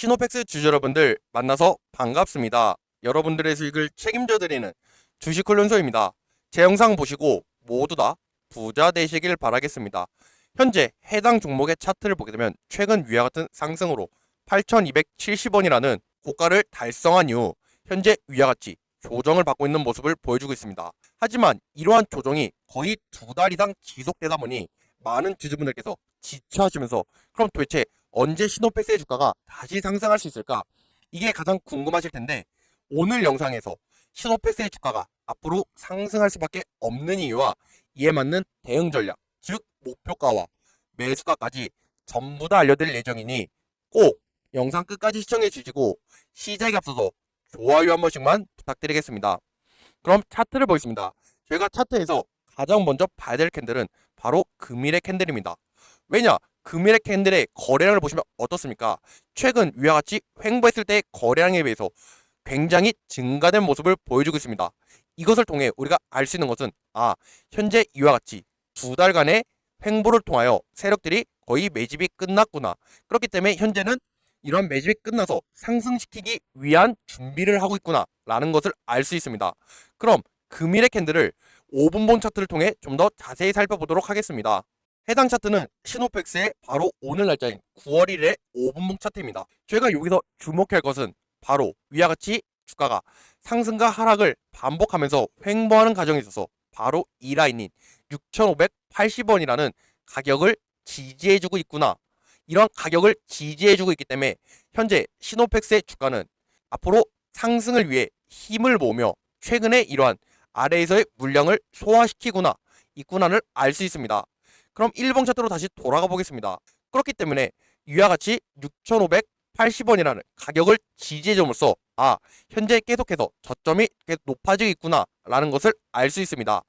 시노팩스 주주 여러분들 만나서 반갑습니다. 여러분들의 수익을 책임져 드리는 주식 훈련소입니다. 제 영상 보시고 모두 다 부자 되시길 바라겠습니다. 현재 해당 종목의 차트를 보게 되면 최근 위와 같은 상승으로 8,270원이라는 고가를 달성한 이후 현재 위와 같이 조정을 받고 있는 모습을 보여주고 있습니다. 하지만 이러한 조정이 거의 두 달 이상 지속되다 보니 많은 주주분들께서 지쳐하시면서 그럼 도대체 언제 시노팩스의 주가가 다시 상승할 수 있을까? 이게 가장 궁금하실 텐데 오늘 영상에서 시노팩스의 주가가 앞으로 상승할 수밖에 없는 이유와 이에 맞는 대응 전략, 즉 목표가와 매수가까지 전부 다 알려드릴 예정이니 꼭 영상 끝까지 시청해 주시고 시작에 앞서서 좋아요 한 번씩만 부탁드리겠습니다. 그럼 차트를 보겠습니다. 저희가 차트에서 가장 먼저 봐야 될 캔들은 바로 금일의 캔들입니다. 왜냐? 금일의 캔들의 거래량을 보시면 어떻습니까? 최근 위와 같이 횡보했을 때의 거래량에 비해서 굉장히 증가된 모습을 보여주고 있습니다. 이것을 통해 우리가 알 수 있는 것은 아 현재 이와 같이 두 달간의 횡보를 통하여 세력들이 거의 매집이 끝났구나. 그렇기 때문에 현재는 이러한 매집이 끝나서 상승시키기 위한 준비를 하고 있구나 라는 것을 알 수 있습니다. 그럼 금일의 캔들을 5분봉 차트를 통해 좀 더 자세히 살펴보도록 하겠습니다. 해당 차트는 시노팩스의 바로 오늘 날짜인 9월 1일의 5분봉 차트입니다. 저희가 여기서 주목할 것은 바로 위와 같이 주가가 상승과 하락을 반복하면서 횡보하는 과정에 있어서 바로 이 라인인 6,580원이라는 가격을 지지해주고 있구나. 이런 가격을 지지해주고 있기 때문에 현재 시노팩스의 주가는 앞으로 상승을 위해 힘을 모으며 최근에 이러한 아래에서의 물량을 소화시키구나 있구나를 알 수 있습니다. 그럼 1번 차트로 다시 돌아가 보겠습니다. 그렇기 때문에 위와 같이 6,580원이라는 가격을 지지해줌으로써 아 현재 계속해서 저점이 높아지고 있구나 라는 것을 알 수 있습니다.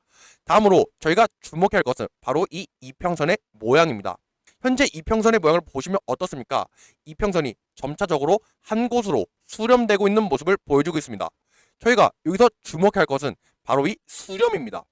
다음으로 저희가 주목할 것은 바로 이 이평선의 모양입니다. 현재 이평선의 모양을 보시면 어떻습니까? 이평선이 점차적으로 한 곳으로 수렴되고 있는 모습을 보여주고 있습니다. 저희가 여기서 주목할 것은 바로 이 수렴입니다.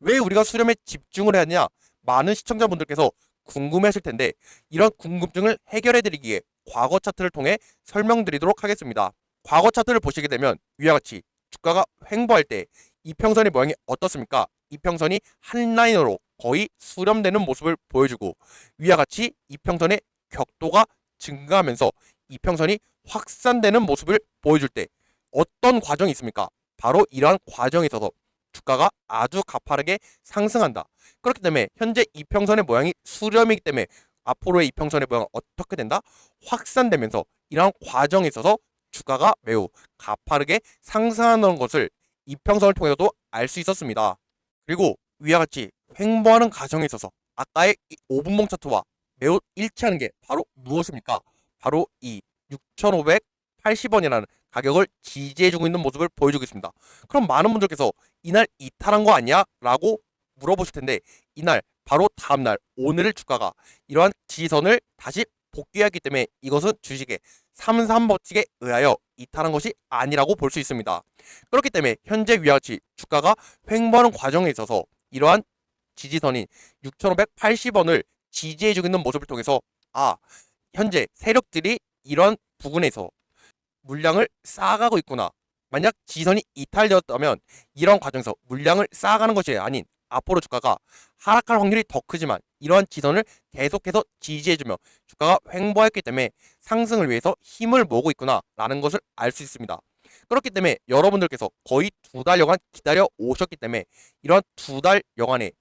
왜 우리가 수렴에 집중을 해야 하냐? 많은 시청자분들께서 궁금해하실 텐데 이런 궁금증을 해결해 드리기에 과거 차트를 통해 설명드리도록 하겠습니다. 과거 차트를 보시게 되면 위와 같이 주가가 횡보할 때 이평선의 모양이 어떻습니까? 이평선이 한 라인으로 거의 수렴되는 모습을 보여주고 위와 같이 이평선의 격도가 증가하면서 이평선이 확산되는 모습을 보여줄 때 어떤 과정이 있습니까? 바로 이러한 과정에 있어서 주가가 아주 가파르게 상승한다. 그렇기 때문에 현재 이평선의 모양이 수렴이기 때문에 앞으로의 이평선의 모양은 어떻게 된다? 확산되면서 이러한 과정에 있어서 주가가 매우 가파르게 상승하는 것을 이평선을 통해서도 알 수 있었습니다. 그리고 위와 같이 횡보하는 과정에 있어서 아까의 5분봉 차트와 매우 일치하는 게 바로 무엇입니까? 바로 이 6,580원이라는 가격을 지지해주고 있는 모습을 보여주고 있습니다. 그럼 많은 분들께서 이날 이탈한 거 아니야? 라고 물어보실 텐데 이날 바로 다음날 오늘 주가가 이러한 지지선을 다시 복귀하기 때문에 이것은 주식의 삼삼법칙에 의하여 이탈한 것이 아니라고 볼 수 있습니다. 그렇기 때문에 현재 같이 주가가 횡보하는 과정에 있어서 이러한 지지선인 6,580원을 지지해주고 있는 모습을 통해서 아 현재 세력들이 이런 부분에서 물량을 쌓아가고 있구나. 만약 지선이 이탈되었다면 이런 과정에서 물량을 쌓아가는 것이 아닌 앞으로 주가가 하락할 확률이 더 크지만 이러한 지선을 계속해서 지지해주며 주가가 횡보했기 때문에 상승을 위해서 힘을 모으고 있구나라는 것을 알 수 있습니다. 그렇기 때문에 여러분들께서 거의 두 달여간 기다려 오셨기 때문에 이러한 두 달여간의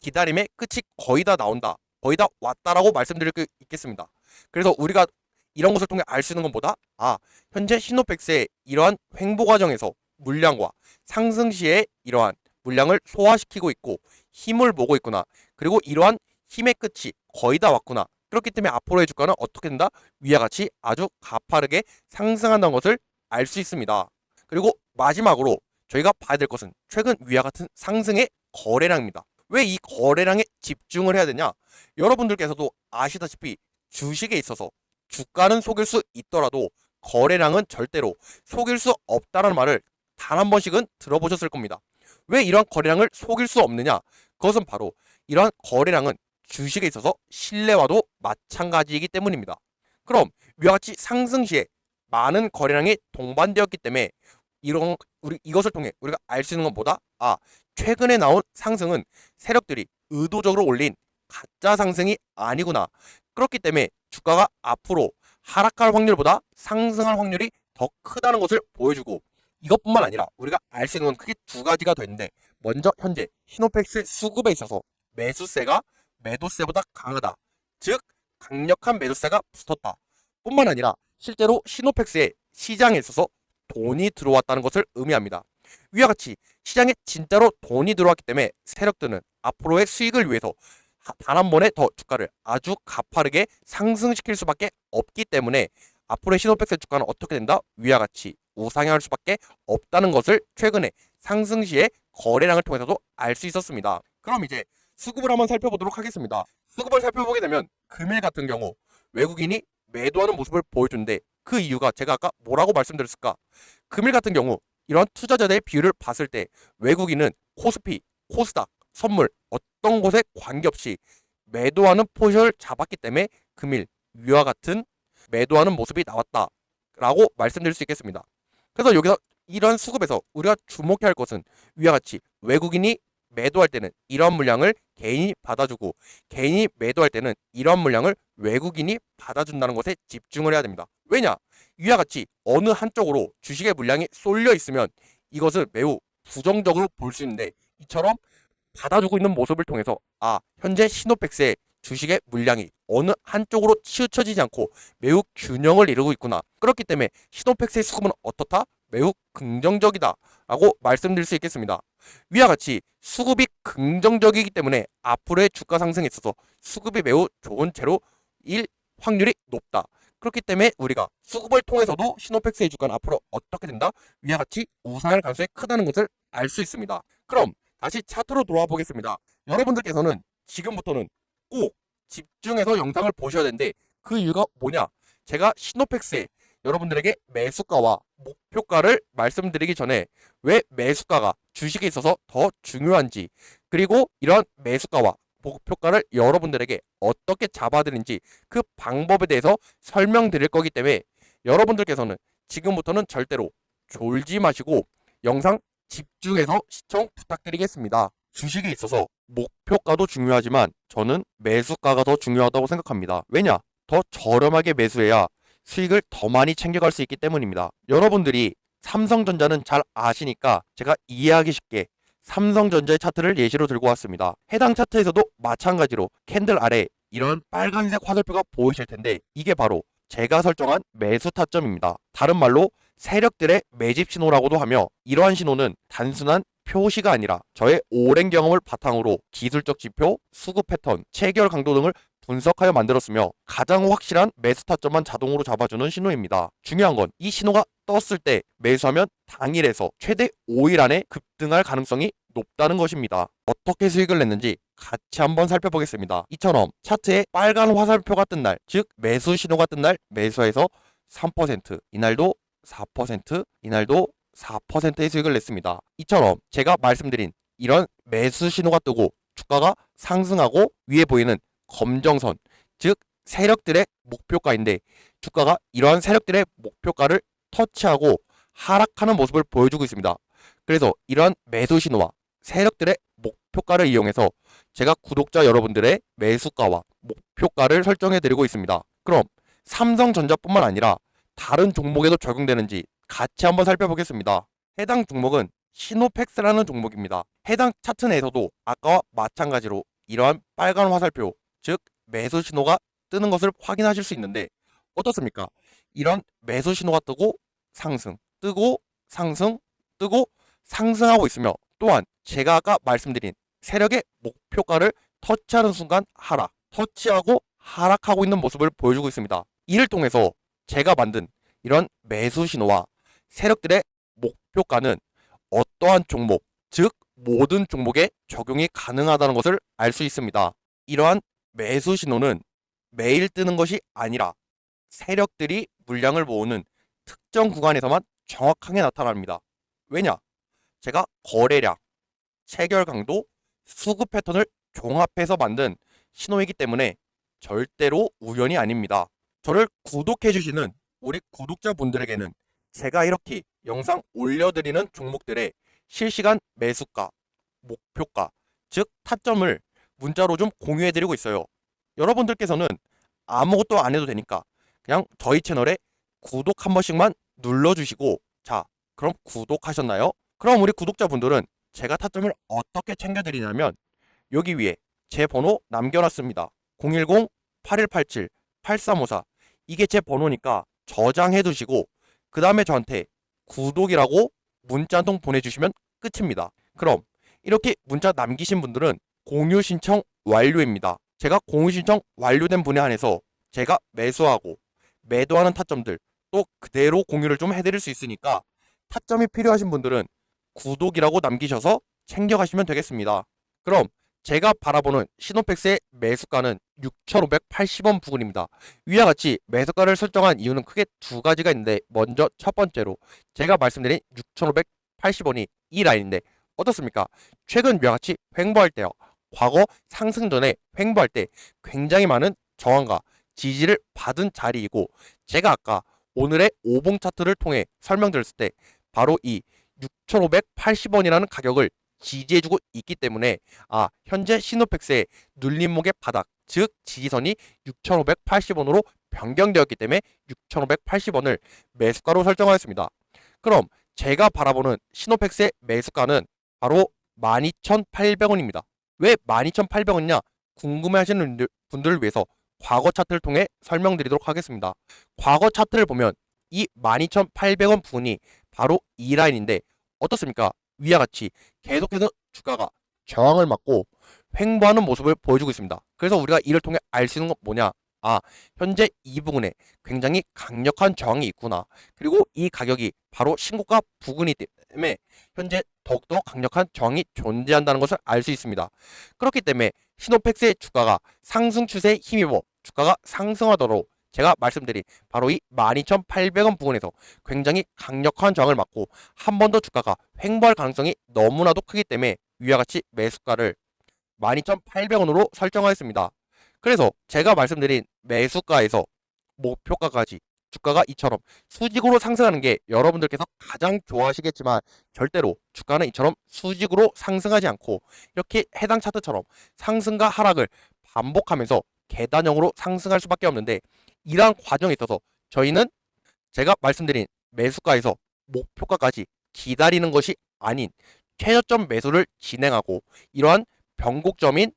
기다림의 끝이 거의 다 나온다. 거의 다 왔다라고 말씀드릴 수 있겠습니다. 그래서 우리가 이런 것을 통해 알 수 있는 것보다 아 현재 시노팩스의 이러한 횡보 과정에서 물량과 상승 시에 이러한 물량을 소화시키고 있고 힘을 모고 있구나. 그리고 이러한 힘의 끝이 거의 다 왔구나. 그렇기 때문에 앞으로의 주가는 어떻게 된다? 위와 같이 아주 가파르게 상승한다는 것을 알 수 있습니다. 그리고 마지막으로 저희가 봐야 될 것은 최근 위와 같은 상승의 거래량입니다. 왜 이 거래량에 집중을 해야 되냐? 여러분들께서도 아시다시피 주식에 있어서 주가는 속일 수 있더라도 거래량은 절대로 속일 수 없다는 말을 단 한 번씩은 들어보셨을 겁니다. 왜 이러한 거래량을 속일 수 없느냐? 그것은 바로 이러한 거래량은 주식에 있어서 신뢰와도 마찬가지이기 때문입니다. 그럼 위와 같이 상승 시에 많은 거래량이 동반되었기 때문에 이런 우리 이것을 통해 우리가 알 수 있는 것보다 아 최근에 나온 상승은 세력들이 의도적으로 올린 가짜 상승이 아니구나. 그렇기 때문에 주가가 앞으로 하락할 확률보다 상승할 확률이 더 크다는 것을 보여주고 이것뿐만 아니라 우리가 알 수 있는 건 크게 두 가지가 더 있는데 먼저 현재 시노펙스 수급에 있어서 매수세가 매도세보다 강하다. 즉 강력한 매도세가 붙었다. 뿐만 아니라 실제로 시노펙스에 시장에 있어서 돈이 들어왔다는 것을 의미합니다. 위와 같이 시장에 진짜로 돈이 들어왔기 때문에 세력들은 앞으로의 수익을 위해서 단 한 번에 더 주가를 아주 가파르게 상승시킬 수밖에 없기 때문에 앞으로의 시노펙스 주가는 어떻게 된다? 위와 같이 우상향할 수밖에 없다는 것을 최근에 상승 시에 거래량을 통해서도 알 수 있었습니다. 그럼 이제 수급을 한번 살펴보도록 하겠습니다. 수급을 살펴보게 되면 금일 같은 경우 외국인이 매도하는 모습을 보여주는데 그 이유가 제가 아까 뭐라고 말씀드렸을까? 금일 같은 경우 이런 투자자들의 비율을 봤을 때 외국인은 코스피, 코스닥, 선물 어떤 곳에 관계없이 매도하는 포지션을 잡았기 때문에 금일 위와 같은 매도하는 모습이 나왔다라고 말씀드릴 수 있겠습니다. 그래서 여기서 이런 수급에서 우리가 주목해야 할 것은 위와 같이 외국인이 매도할 때는 이런 물량을 개인이 받아주고 개인이 매도할 때는 이런 물량을 외국인이 받아준다는 것에 집중을 해야 됩니다. 왜냐? 위와 같이 어느 한쪽으로 주식의 물량이 쏠려 있으면 이것을 매우 부정적으로 볼 수 있는데 이처럼 받아주고 있는 모습을 통해서 아 현재 시노펙스의 주식의 물량이 어느 한쪽으로 치우쳐지지 않고 매우 균형을 이루고 있구나. 그렇기 때문에 시노펙스의 수급은 어떻다? 매우 긍정적이다. 라고 말씀드릴 수 있겠습니다. 위와 같이 수급이 긍정적이기 때문에 앞으로의 주가 상승에 있어서 수급이 매우 좋은 채로 일 확률이 높다. 그렇기 때문에 우리가 수급을 통해서도 시노펙스의 주가는 앞으로 어떻게 된다? 위와 같이 우상할 가능성이 크다는 것을 알 수 있습니다. 그럼 다시 차트로 돌아와 보겠습니다. 여러분들께서는 지금부터는 꼭 집중해서 영상을 보셔야 되는데 그 이유가 뭐냐? 제가 시노펙스에 여러분들에게 매수가와 목표가를 말씀드리기 전에 왜 매수가가 주식에 있어서 더 중요한지 그리고 이런 매수가와 목표가를 여러분들에게 어떻게 잡아드는지 그 방법에 대해서 설명드릴 거기 때문에 여러분들께서는 지금부터는 절대로 졸지 마시고 영상 집중해서 시청 부탁드리겠습니다. 주식에 있어서 목표가도 중요하지만 저는 매수가가 더 중요하다고 생각합니다. 왜냐? 더 저렴하게 매수해야 수익을 더 많이 챙겨갈 수 있기 때문입니다. 여러분들이 삼성전자는 잘 아시니까 제가 이해하기 쉽게 삼성전자의 차트를 예시로 들고 왔습니다. 해당 차트에서도 마찬가지로 캔들 아래 이런 빨간색 화살표가 보이실 텐데 이게 바로 제가 설정한 매수 타점입니다. 다른 말로 세력들의 매집 신호라고도 하며 이러한 신호는 단순한 표시가 아니라 저의 오랜 경험을 바탕으로 기술적 지표, 수급 패턴, 체결 강도 등을 분석하여 만들었으며 가장 확실한 매수 타점만 자동으로 잡아주는 신호입니다. 중요한 건 이 신호가 떴을 때 매수하면 당일에서 최대 5일 안에 급등할 가능성이 높다는 것입니다. 어떻게 수익을 냈는지 같이 한번 살펴보겠습니다. 이처럼 차트에 빨간 화살표가 뜬 날, 즉 매수 신호가 뜬 날 매수해서 3%, 이날도 4%, 이날도 4%의 수익을 냈습니다. 이처럼 제가 말씀드린 이런 매수 신호가 뜨고 주가가 상승하고 위에 보이는 검정선, 즉 세력들의 목표가인데 주가가 이러한 세력들의 목표가를 터치하고 하락하는 모습을 보여주고 있습니다. 그래서 이러한 매수 신호와 세력들의 목표가를 이용해서 제가 구독자 여러분들의 매수가와 목표가를 설정해 드리고 있습니다. 그럼 삼성전자뿐만 아니라 다른 종목에도 적용되는지 같이 한번 살펴보겠습니다. 해당 종목은 시노펙스라는 종목입니다. 해당 차트 내에서도 아까와 마찬가지로 이러한 빨간 화살표, 즉 매수 신호가 뜨는 것을 확인하실 수 있는데 어떻습니까? 이런 매수 신호가 뜨고 상승, 뜨고 상승, 뜨고 상승하고 있으며 또한 제가 아까 말씀드린 세력의 목표가를 터치하는 순간 하락, 터치하고 하락하고 있는 모습을 보여주고 있습니다. 이를 통해서 제가 만든 이런 매수 신호와 세력들의 목표가는 어떠한 종목, 즉 모든 종목에 적용이 가능하다는 것을 알 수 있습니다. 이러한 매수 신호는 매일 뜨는 것이 아니라 세력들이 물량을 모으는 특정 구간에서만 정확하게 나타납니다. 왜냐? 제가 거래량, 체결 강도, 수급 패턴을 종합해서 만든 신호이기 때문에 절대로 우연이 아닙니다. 저를 구독해주시는 우리 구독자분들에게는 제가 이렇게 영상 올려드리는 종목들의 실시간 매수가, 목표가, 즉 타점을 문자로 좀 공유해드리고 있어요. 여러분들께서는 아무것도 안 해도 되니까 그냥 저희 채널에 구독 한 번씩만 눌러주시고 자 그럼 구독하셨나요? 그럼 우리 구독자분들은 제가 타점을 어떻게 챙겨드리냐면 여기 위에 제 번호 남겨놨습니다. 010-8187-8354 이게 제 번호니까 저장해 두시고 그 다음에 저한테 구독이라고 문자 한 통 보내주시면 끝입니다. 그럼 이렇게 문자 남기신 분들은 공유 신청 완료입니다. 제가 공유 신청 완료된 분에 한해서 제가 매수하고 매도하는 타점들 또 그대로 공유를 좀 해드릴 수 있으니까 타점이 필요하신 분들은 구독이라고 남기셔서 챙겨가시면 되겠습니다. 그럼 제가 바라보는 시노팩스의 매수가는 6,580원 부근입니다. 위와 같이 매수가를 설정한 이유는 크게 두 가지가 있는데 먼저 첫 번째로 제가 말씀드린 6,580원이 이 라인인데 어떻습니까? 최근 위와 같이 횡보할 때요. 과거 상승 전에 횡보할 때 굉장히 많은 저항과 지지를 받은 자리이고 제가 아까 오늘의 5봉 차트를 통해 설명드렸을 때 바로 이 6,580원이라는 가격을 지지해주고 있기 때문에 아 현재 시노팩스의 눌림목의 바닥 즉 지지선이 6,580원으로 변경되었기 때문에 6,580원을 매수가로 설정하였습니다. 그럼 제가 바라보는 시노팩스의 매수가는 바로 12,800원입니다. 왜 12,800원이냐 궁금해하시는 분들- 분들을 위해서 과거 차트를 통해 설명드리도록 하겠습니다. 과거 차트를 보면 이 12,800원 부분이 바로 이 라인인데 어떻습니까? 위와 같이 계속해서 주가가 저항을 맞고 횡보하는 모습을 보여주고 있습니다. 그래서 우리가 이를 통해 알 수 있는 건 뭐냐? 아, 현재 이 부분에 굉장히 강력한 저항이 있구나. 그리고 이 가격이 바로 신고가 부근이기 때문에 현재 더욱더 강력한 저항이 존재한다는 것을 알 수 있습니다. 그렇기 때문에 시노팩스의 주가가 상승 추세에 힘입어 주가가 상승하도록 제가 말씀드린 바로 이 12,800원 부근에서 굉장히 강력한 저항을 맞고 한 번 더 주가가 횡보할 가능성이 너무나도 크기 때문에 위와 같이 매수가를 12,800원으로 설정하였습니다. 그래서 제가 말씀드린 매수가에서 목표가까지 주가가 이처럼 수직으로 상승하는 게 여러분들께서 가장 좋아하시겠지만 절대로 주가는 이처럼 수직으로 상승하지 않고 이렇게 해당 차트처럼 상승과 하락을 반복하면서 계단형으로 상승할 수밖에 없는데 이러한 과정에 있어서 저희는 제가 말씀드린 매수가에서 목표가까지 기다리는 것이 아닌 최저점 매수를 진행하고 이러한 변곡점인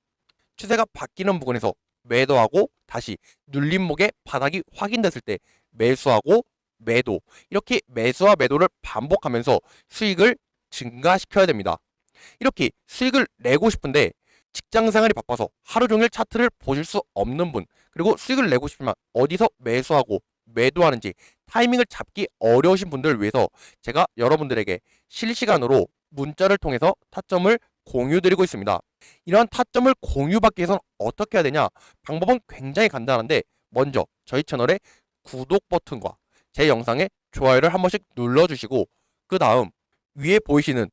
추세가 바뀌는 부분에서 매도하고 다시 눌림목의 바닥이 확인됐을 때 매수하고 매도 이렇게 매수와 매도를 반복하면서 수익을 증가시켜야 됩니다. 이렇게 수익을 내고 싶은데 직장 생활이 바빠서 하루 종일 차트를 보실 수 없는 분 그리고 수익을 내고 싶지만 어디서 매수하고 매도하는지 타이밍을 잡기 어려우신 분들을 위해서 제가 여러분들에게 실시간으로 문자를 통해서 타점을 공유드리고 있습니다. 이러한 타점을 공유받기 위해서는 어떻게 해야 되냐? 방법은 굉장히 간단한데 먼저 저희 채널의 구독 버튼과 제 영상에 좋아요를 한 번씩 눌러주시고 그 다음 위에 보이시는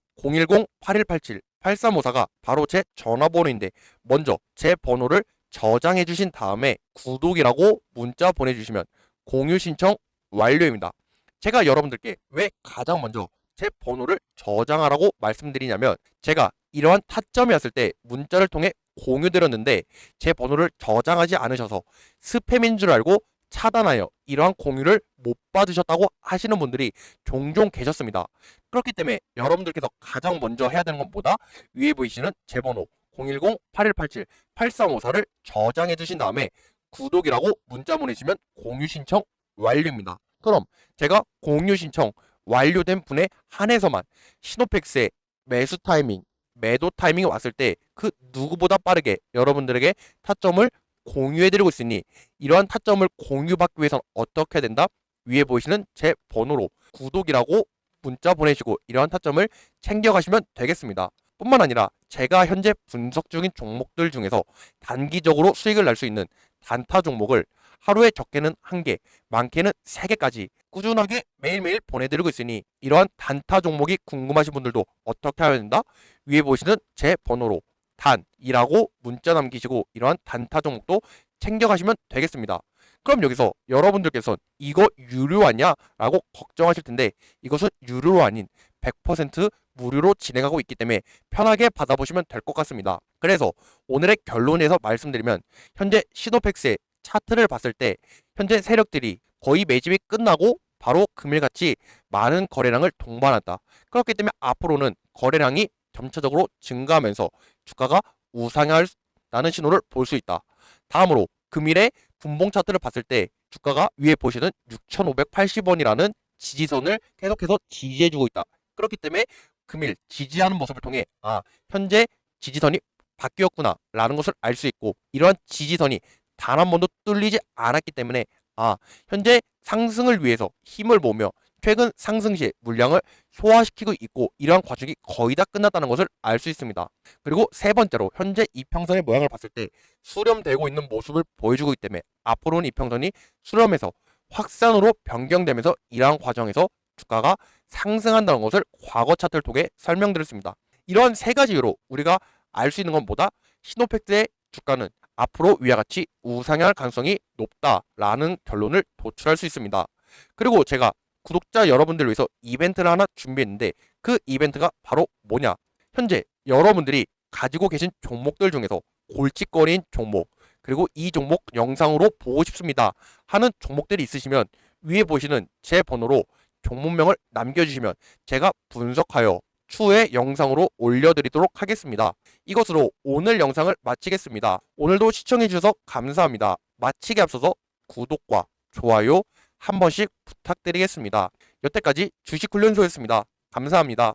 010-8187-8354가 바로 제 전화번호인데 먼저 제 번호를 저장해 주신 다음에 구독이라고 문자 보내주시면 공유 신청 완료입니다. 제가 여러분들께 왜 가장 먼저 제 번호를 저장하라고 말씀드리냐면 제가 이러한 타점이 왔을 때 문자를 통해 공유드렸는데 제 번호를 저장하지 않으셔서 스팸인 줄 알고 차단하여 이러한 공유를 못 받으셨다고 하시는 분들이 종종 계셨습니다. 그렇기 때문에 여러분들께서 가장 먼저 해야 되는 건 뭐다? 위에 보이시는 제 번호 010-8187-8354를 저장해 주신 다음에 구독이라고 문자 보내시면 공유 신청 완료입니다. 그럼 제가 공유 신청 완료된 분에 한해서만 시노팩스의 매수 타이밍, 매도 타이밍이 왔을 때 그 누구보다 빠르게 여러분들에게 타점을 공유해드리고 있으니 이러한 타점을 공유받기 위해서는 어떻게 된다? 위에 보이시는 제 번호로 구독이라고 문자 보내시고 이러한 타점을 챙겨가시면 되겠습니다. 뿐만 아니라 제가 현재 분석 중인 종목들 중에서 단기적으로 수익을 낼수 있는 단타 종목을 하루에 적게는 한 개, 많게는 세 개까지 꾸준하게 매일매일 보내드리고 있으니 이러한 단타 종목이 궁금하신 분들도 어떻게 해야 된다? 위에 보시는 제 번호로 단이라고 문자 남기시고 이러한 단타 종목도 챙겨가시면 되겠습니다. 그럼 여기서 여러분들께서는 이거 유료 아니야? 라고 걱정하실 텐데 이것은 유료로 아닌 100% 무료로 진행하고 있기 때문에 편하게 받아보시면 될 것 같습니다. 그래서 오늘의 결론에서 말씀드리면 현재 시노팩스의 차트를 봤을 때 현재 세력들이 거의 매집이 끝나고 바로 금일같이 많은 거래량을 동반한다. 그렇기 때문에 앞으로는 거래량이 점차적으로 증가하면서 주가가 우상향하는 신호를 볼 수 있다. 다음으로 금일의 분봉 차트를 봤을 때 주가가 위에 보시는 6,580원이라는 지지선을 계속해서 지지해주고 있다. 그렇기 때문에 금일 지지하는 모습을 통해 아 현재 지지선이 바뀌었구나 라는 것을 알 수 있고 이러한 지지선이 단 한 번도 뚫리지 않았기 때문에 아 현재 상승을 위해서 힘을 모으며 최근 상승 시에 물량을 소화시키고 있고 이러한 과정이 거의 다 끝났다는 것을 알 수 있습니다. 그리고 세 번째로 현재 이평선의 모양을 봤을 때 수렴되고 있는 모습을 보여주고 있기 때문에 앞으로는 이평선이 수렴에서 확산으로 변경되면서 이러한 과정에서 주가가 상승한다는 것을 과거 차트를 통해 설명드렸습니다. 이러한 세 가지 이유로 우리가 알 수 있는 건 뭐다? 시노팩트의 주가는 앞으로 위와 같이 우상향할 가능성이 높다라는 결론을 도출할 수 있습니다. 그리고 제가 구독자 여러분들을 위해서 이벤트를 하나 준비했는데 그 이벤트가 바로 뭐냐? 현재 여러분들이 가지고 계신 종목들 중에서 골칫거리인 종목 그리고 이 종목 영상으로 보고 싶습니다 하는 종목들이 있으시면 위에 보시는 제 번호로 종목명을 남겨주시면 제가 분석하여 추후에 영상으로 올려드리도록 하겠습니다. 이것으로 오늘 영상을 마치겠습니다. 오늘도 시청해주셔서 감사합니다. 마치기 앞서서 구독과 좋아요 한 번씩 부탁드리겠습니다. 여태까지 주식훈련소였습니다. 감사합니다.